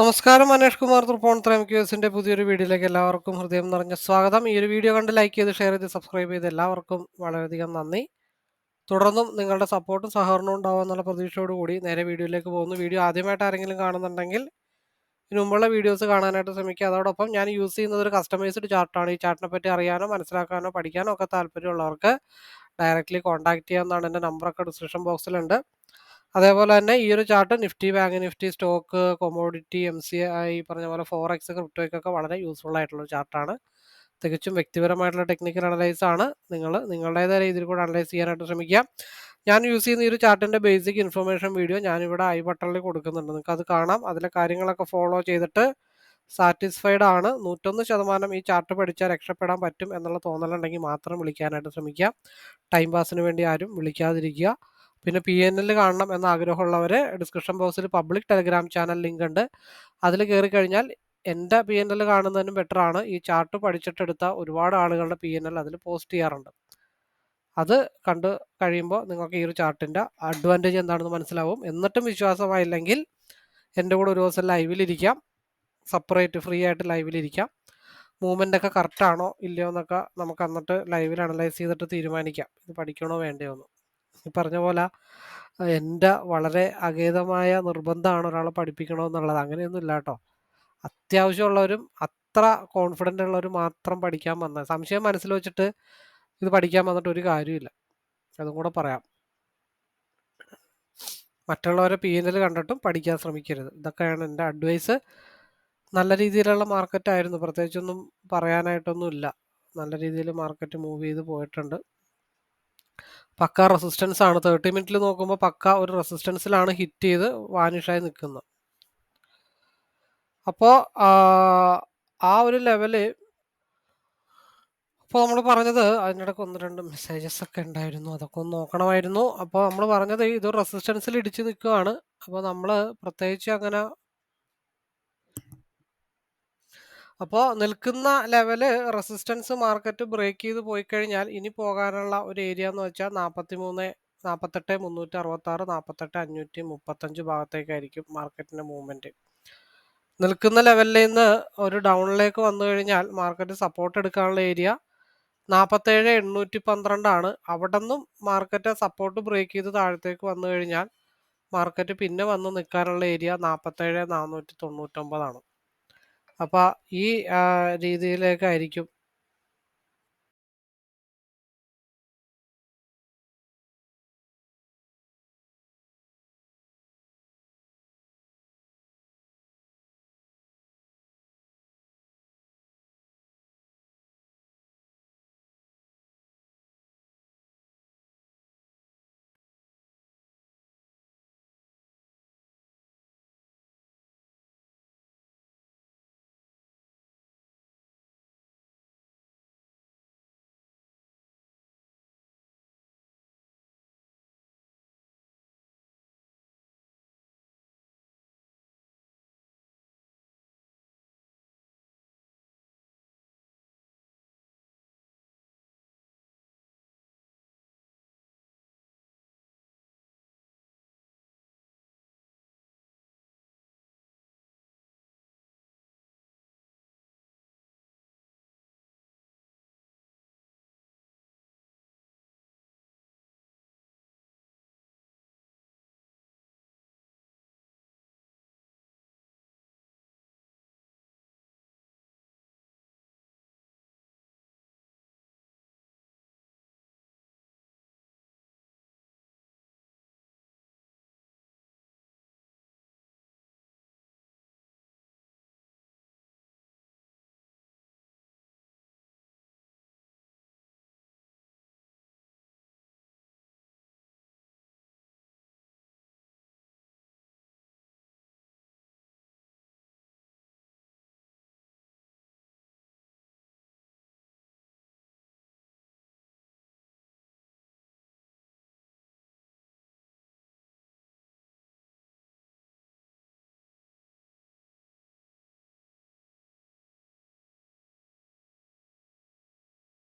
നമസ്കാരം മനേഷ് കുമാർ തൃപ്പോൺ എസിന്റെ പുതിയൊരു വീഡിയോയിലേക്ക് എല്ലാവർക്കും ഹൃദയം നിറഞ്ഞ സ്വാഗതം. ഈ ഒരു വീഡിയോ കണ്ട് ലൈക്ക് ചെയ്ത് ഷെയർ ചെയ്ത് സബ്സ്ക്രൈബ് ചെയ്ത് എല്ലാവർക്കും വളരെയധികം നന്ദി. തുടർന്നും നിങ്ങളുടെ സപ്പോർട്ടും സഹകരണവും ഉണ്ടാവും എന്നുള്ള പ്രതീക്ഷയോടുകൂടി നേരെ വീഡിയോയിലേക്ക് പോകുന്നു. വീഡിയോ ആദ്യമായിട്ട് ആരെങ്കിലും കാണുന്നുണ്ടെങ്കിൽ ഇതിനു മുമ്പുള്ള വീഡിയോസ് കാണാനായിട്ട് ശ്രമിക്കുക. അതോടൊപ്പം ഞാൻ യൂസ് ചെയ്യുന്നത് ഒരു കസ്റ്റമൈസ്ഡ് ചാർട്ടാണ് ഈ ചാർട്ടിനെ പറ്റി അറിയാനോ മനസ്സിലാക്കാനോ പഠിക്കാനോ ഒക്കെ താല്പര്യമുള്ളവർക്ക് ഡയറക്റ്റ്ലി കോൺടാക്ട് ചെയ്യാവുന്നതാണ്. എന്റെ നമ്പറൊക്കെ ഡിസ്ക്രിപ്ഷൻ ബോക്സിലുണ്ട് അതേപോലെ തന്നെ ഈ ഒരു chart nifty bank nifty stock commodity M C I പറഞ്ഞ പോലെ ഫോർ എക്സ് ക്രിപ്റ്റോയ്ക്കൊക്കെ വളരെ യൂസ്ഫുൾ ആയിട്ടുള്ള ഒരു ചാർട്ടാണ് തികച്ചും വ്യക്തിപരമായിട്ടുള്ള ടെക്നിക്കൽ അനലൈസ് ആണ്. നിങ്ങൾ നിങ്ങളുടേതായ രീതിയിൽ കൂടെ അനലൈസ് ചെയ്യാനായിട്ട് ശ്രമിക്കുക. ഞാൻ യൂസ് ചെയ്യുന്ന ഈ ഒരു ചാർട്ടിന്റെ ബേസിക് ഇൻഫർമേഷൻ വീഡിയോ ഞാനിവിടെ ഐ ബട്ടണിൽ കൊടുക്കുന്നുണ്ട്. നിങ്ങൾക്ക് അത് കാണാം. അതിലെ കാര്യങ്ങളൊക്കെ ഫോളോ ചെയ്തിട്ട് സാറ്റിസ്ഫൈഡ് ആണ്. നൂറ്റൊന്ന് ശതമാനം ഈ ചാർട്ട് പഠിച്ചാൽ രക്ഷപ്പെടാൻ പറ്റും എന്നുള്ള തോന്നലുണ്ടെങ്കിൽ മാത്രം വിളിക്കാനായിട്ട് ശ്രമിക്കുക. ടൈം പാസിന് വേണ്ടി ആരും വിളിക്കാതിരിക്കുക. പിന്നെ പി എൻ എൽ കാണണം എന്ന ആഗ്രഹമുള്ളവർ ഡിസ്ക്രിപ്ഷൻ ബോക്സിൽ പബ്ലിക് ടെലിഗ്രാം ചാനൽ ലിങ്ക് ഉണ്ട്. അതിൽ കയറി കഴിഞ്ഞാൽ എന്റെ പി എൻ എൽ കാണുന്നതിനും ബെറ്റർ ആണ്. ഈ ചാർട്ട് പഠിച്ചിട്ടെടുത്ത ഒരുപാട് ആളുകളുടെ പി എൻ എൽ അതിൽ പോസ്റ്റ് ചെയ്യാറുണ്ട്. അത് കണ്ട് കഴിയുമ്പോൾ നിങ്ങൾക്ക് ഈ ഒരു ചാർട്ടിന്റെ അഡ്വാന്റേജ് എന്താണെന്ന് മനസ്സിലാവും. എന്നിട്ടും വിശ്വാസമായില്ലെങ്കിൽ എന്റെ കൂടെ ഒരു ദിവസം ലൈവിലിരിക്കാം സെപ്പറേറ്റ് ഫ്രീ ആയിട്ട് ലൈവിലിരിക്കാം മൂവ്മെന്റ് ഒക്കെ കറക്റ്റ് ആണോ ഇല്ലയോ എന്നൊക്കെ നമുക്ക് എന്നിട്ട് ലൈവിൽ അനലൈസ് ചെയ്തിട്ട് തീരുമാനിക്കാം. ഇത് പഠിക്കണോ വേണ്ടയോ എന്ന്. പറഞ്ഞ പോലെ എന്റെ വളരെ അഗേതമായ നിർബന്ധമാണ് ഒരാളെ പഠിപ്പിക്കണമെന്നുള്ളത്. അങ്ങനെയൊന്നും ഇല്ല കേട്ടോ. അത്യാവശ്യമുള്ളവരും അത്ര കോൺഫിഡന്റ് ഉള്ളവരും മാത്രം പഠിക്കാൻ വന്നത് സംശയം മനസ്സിൽ വെച്ചിട്ട് ഇത് പഠിക്കാൻ വന്നിട്ട് ഒരു കാര്യമില്ല അതും കൂടെ പറയാം. മറ്റുള്ളവരെ പി എൻ എൽ കണ്ടിട്ടും പഠിക്കാൻ ശ്രമിക്കരുത്. ഇതൊക്കെയാണ് എന്റെ അഡ്വൈസ് നല്ല രീതിയിലുള്ള മാർക്കറ്റായിരുന്നു പ്രത്യേകിച്ചൊന്നും പറയാനായിട്ടൊന്നും ഇല്ല നല്ല രീതിയിൽ മാർക്കറ്റ് മൂവ് ചെയ്ത് പോയിട്ടുണ്ട്. പക്ക റെസിസ്റ്റൻസ് ആണ്. തേർട്ടി മിനിറ്റിൽ നോക്കുമ്പോൾ പക്ക ഒരു റെസിസ്റ്റൻസിലാണ് ഹിറ്റ് ചെയ്ത് വാനിഷായി നിൽക്കുന്നത്. അപ്പോൾ ആ ഒരു ലെവൽ അപ്പോൾ നമ്മൾ പറഞ്ഞത് അതിനിടയ്ക്ക് ഒന്ന് രണ്ട് മെസ്സേജസ് ഒക്കെ ഉണ്ടായിരുന്നു. അതൊക്കെ ഒന്ന് നോക്കണമായിരുന്നു. അപ്പോൾ നമ്മൾ പറഞ്ഞത് ഇത് റെസിസ്റ്റൻസിൽ ഇടിച്ച് നിൽക്കുകയാണ് അപ്പോൾ നമ്മൾ പ്രത്യേകിച്ച് അങ്ങനെ അപ്പോൾ നിൽക്കുന്ന ലെവൽ റെസിസ്റ്റൻസ് മാർക്കറ്റ് ബ്രേക്ക് ചെയ്ത് പോയി കഴിഞ്ഞാൽ ഇനി പോകാനുള്ള ഒരു ഏരിയ എന്ന് വെച്ചാൽ നാൽപ്പത്തി മൂന്ന് നാൽപ്പത്തെട്ട് മുന്നൂറ്റി അറുപത്താറ് നാൽപ്പത്തെട്ട് അഞ്ഞൂറ്റി മുപ്പത്തഞ്ച് ഭാഗത്തേക്കായിരിക്കും മാർക്കറ്റിന്റെ മൂവ്മെന്റ്. നിൽക്കുന്ന ലെവലിൽ നിന്ന് ഒരു ഡൗണിലേക്ക് വന്നു കഴിഞ്ഞാൽ മാർക്കറ്റ് സപ്പോർട്ട് എടുക്കാനുള്ള ഏരിയ നാൽപ്പത്തേഴ് എണ്ണൂറ്റി പന്ത്രണ്ടാണ് അവിടെ നിന്നും മാർക്കറ്റ് സപ്പോർട്ട് ബ്രേക്ക് ചെയ്ത് താഴത്തേക്ക് വന്നു കഴിഞ്ഞാൽ മാർക്കറ്റ് പിന്നെ വന്ന് നിൽക്കാനുള്ള ഏരിയ നാൽപ്പത്തേഴ് നാനൂറ്റി തൊണ്ണൂറ്റൊമ്പതാണ് അപ്പോൾ ഈ രീതിയിലേക്കായിരിക്കും